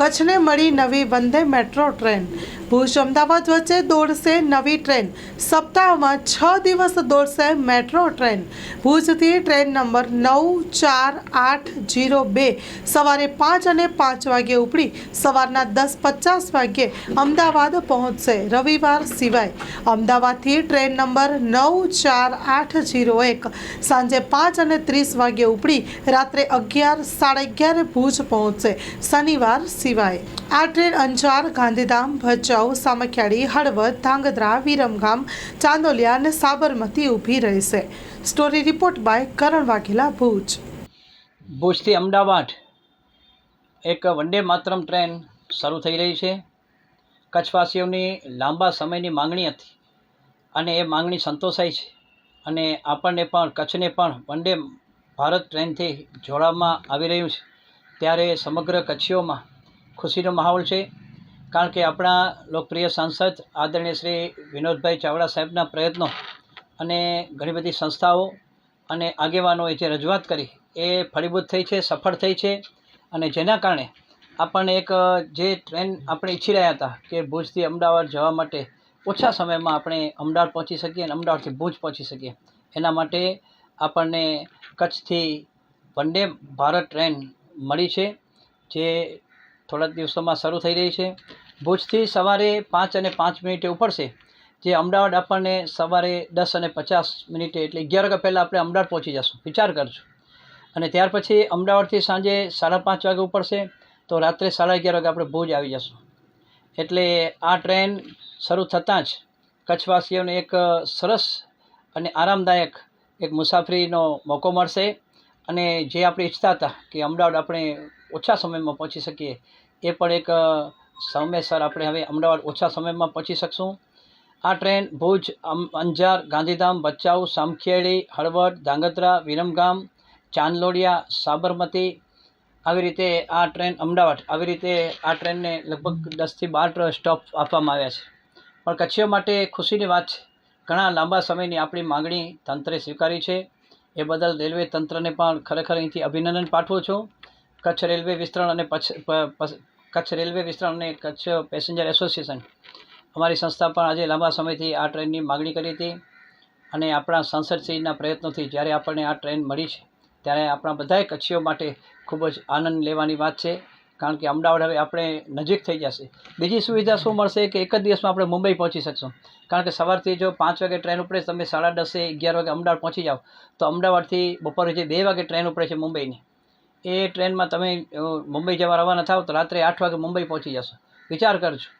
કચ્છને મળી નવી વંદે મેટ્રો ટ્રેન. ભુજ અમદાવાદ વચ્ચે દોડશે નવી ટ્રેન. સપ્તાહમાં છ દિવસ દોડશે મેટ્રો ટ્રેન. ભુજથી ટ્રેન નંબર નવ, ચાર, આઠ, જીરો બે. સવારે પાંચ અને પાંચ વાગ્યે ઉપડી સવારના દસ પચાસ વાગ્યે અમદાવાદ પહોંચશે રવિવાર સિવાય. અમદાવાદથી ટ્રેન નંબર નવ, ચાર, આઠ, જીરો એક. સાંજે પાંચ અને ત્રીસ વાગ્યે ઉપડી રાત્રે અગિયાર, સાડા અગિયારે ભુજ પહોંચશે શનિવાર સિવાય. આ ટ્રેન અંજાર, ગાંધીધામ, ભચાઉ, સામખિયાળી, હળવદ, ધાંગધ્રા, વિરમગામ, ચાંદોલિયા અને સાબરમતી ઊભી રહેશે. Story report by Karan Vaghela, Bhuj. ભુજથી અમદાવાદ. એક વંદે માતરમ ટ્રેન શરૂ થઈ રહી છે. કચ્છવાસીઓની લાંબા સમયની માંગણી હતી અને એ માંગણી સંતોષાઈ છે અને આપણને પણ, કચ્છને પણ વંદે ભારત ટ્રેનથી જોડવામાં આવી રહ્યું છે. ત્યારે સમગ્ર કચ્છીઓમાં ખુશીનો માહોલ છે. કારણ કે આપણા લોકપ્રિય સાંસદ આદરણીય શ્રી વિનોદભાઈ ચાવડા સાહેબના પ્રયત્નો અને ઘણી બધી સંસ્થાઓ અને આગેવાનોએ જે રજૂઆત કરી એ ફળીભૂત થઈ છે, સફળ થઈ છે અને જેના કારણે આપણને એક, જે ટ્રેન આપણે ઈચ્છી રહ્યા હતા કે ભુજથી અમદાવાદ જવા માટે ઓછા સમયમાં આપણે અમદાવાદ પહોંચી શકીએ અને અમદાવાદથી ભુજ પહોંચી શકીએ, એના માટે આપણને કચ્છથી વંદે ભારત ટ્રેન મળી છે, જે થોડાક દિવસોમાં શરૂ થઈ રહી છે. ભુજથી સવારે પાંચ અને પાંચ મિનિટે ઉપડશે, જે અમદાવાદ આપણને સવારે દસ અને પચાસ મિનિટે એટલે અગિયાર વાગ્યા પહેલાં આપણે અમદાવાદ પહોંચી જશું. વિચાર કરજો. અને ત્યાર પછી અમદાવાદથી સાંજે સાડા પાંચ વાગે ઉપડશે, તો રાત્રે સાડા અગિયાર વાગે આપણે ભુજ આવી જશું. એટલે આ ટ્રેન શરૂ થતાં જ કચ્છવાસીઓને એક સરસ અને આરામદાયક એક મુસાફરીનો મોકો મળશે. અને જે આપણે ઈચ્છતા હતા કે અમદાવાદ આપણે ઓછા સમયમાં પહોંચી શકીએ. એ પણ એક સમયસર આપણે હવે અમદાવાદ ઓછા સમયમાં પહોંચી શકશું. આ ટ્રેન ભુજ અંજાર, ગાંધીધામ, ભચાઉ, સામખિયાળી, હળવદ, ધાંગધ્રા, વિરમગામ, ચાંદલોડિયા, સાબરમતી આવી રીતે આ ટ્રેન અમદાવાદ આવી રીતે આ ટ્રેનને લગભગ દસથી બાર સ્ટોપ આપવામાં આવ્યા છે. પણ કચ્છીઓ માટે ખુશીની વાત છે. ઘણા લાંબા સમયની આપણી માગણી તંત્રે સ્વીકારી છે. એ બદલ રેલવે તંત્રને પણ ખરેખર અહીંથી અભિનંદન પાઠવું છું. કચ્છ રેલવે વિસ્તરણ અને કચ્છ રેલવે વિસ્તરણ અને કચ્છ પેસેન્જર એસોસિએશન. અમારી સંસ્થા પણ આજે લાંબા સમયથી આ ટ્રેનની માગણી કરી હતી અને આપણા સાંસદશ્રીના પ્રયત્નોથી જ્યારે આપણને આ ટ્રેન મળી છે, ત્યારે આપણા બધાય કચ્છીઓ માટે ખૂબ જ આનંદ લેવાની વાત છે, કારણ કે અમદાવાદ હવે આપણે નજીક થઈ જશે. બીજી સુવિધા શું મળશે કે એક જ દિવસમાં આપણે મુંબઈ પહોંચી શકશું? કારણ કે સવારથી જો પાંચ વાગે ટ્રેન ઉપડે, તમે સાડા દસે, અગિયાર વાગે અમદાવાદ પહોંચી જાઓ, તો અમદાવાદથી બપોરે જે બે વાગે ટ્રેન ઉપડે છે મુંબઈની એ ટ્રેનમાં તમે મુંબઈ જવા રવાના થાવ તો રાત્રે આઠ વાગે મુંબઈ પહોંચી જશો. વિચાર કરજો.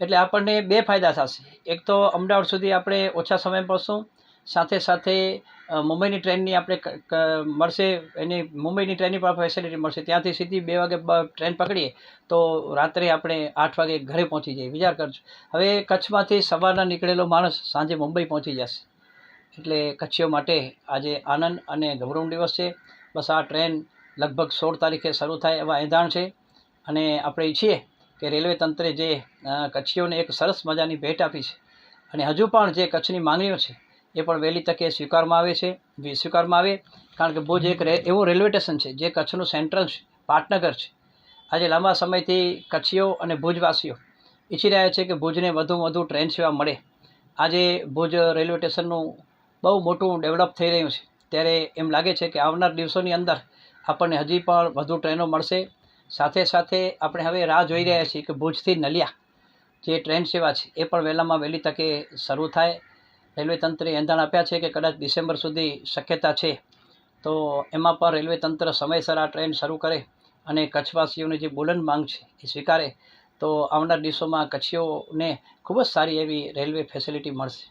એટલે આપણને બે ફાયદા થશે. એક તો અમદાવાદ સુધી આપણે ઓછા સમય પહોંચશું. સાથે સાથે મુંબઈની ટ્રેનની આપણે મળશે, એની મુંબઈની ટ્રેનની પણ ફેસિલિટી મળશે. ત્યાંથી સીધી બે વાગે ટ્રેન પકડીએ તો રાત્રે આપણે આઠ વાગે ઘરે પહોંચી જઈએ. વિચાર કરજો. હવે કચ્છમાંથી સવારના નીકળેલો માણસ સાંજે મુંબઈ પહોંચી જશે. એટલે કચ્છીઓ માટે આજે આનંદ અને ગૌરવ દિવસ છે. બસ આ ટ્રેન લગભગ સોળ તારીખે શરૂ થાય એવા એંધાણ છે. અને આપણે ઈચ્છીએ કે રેલવે તંત્રે જે કચ્છીઓને એક સરસ મજાની ભેટ આપી છે. અને હજુ પણ જે કચ્છની માંગણીઓ છે, એ પણ વહેલી તકે સ્વીકારવામાં આવે છે સ્વીકારવામાં આવે. કારણ કે ભુજ એક એવું રેલવે સ્ટેશન છે, જે કચ્છનું સેન્ટ્રલ છે, પાટનગર છે. આજે લાંબા સમયથી કચ્છીઓ અને ભુજવાસીઓ ઈચ્છી રહ્યા છે કે ભુજને વધુમાં વધુ ટ્રેન સેવા મળે. આજે ભુજ રેલવે સ્ટેશનનું બહુ મોટું ડેવલપ થઈ રહ્યું છે. ત્યારે એમ લાગે છે કે આવનાર દિવસોની અંદર આપણને હજી પણ વધુ ટ્રેનો મળશે. સાથે સાથે આપણે હવે રાહ જોઈ રહ્યા છીએ કે ભુજથી નલિયા જે ટ્રેન સેવા છે, એ પણ વહેલામાં વહેલી તકે શરૂ થાય. રેલવે તંત્રે એંધાણ આપ્યા છે કે કદાચ ડિસેમ્બર સુધી શક્યતા છે. તો એમાં પણ રેલવે તંત્ર સમયસર આ ટ્રેન શરૂ કરે અને કચ્છવાસીઓની જે બુલંદ માંગ છે, એ સ્વીકારે. તો આવનાર દિવસોમાં કચ્છીઓને ખૂબ જ સારી એવી રેલવે ફેસિલિટી મળશે.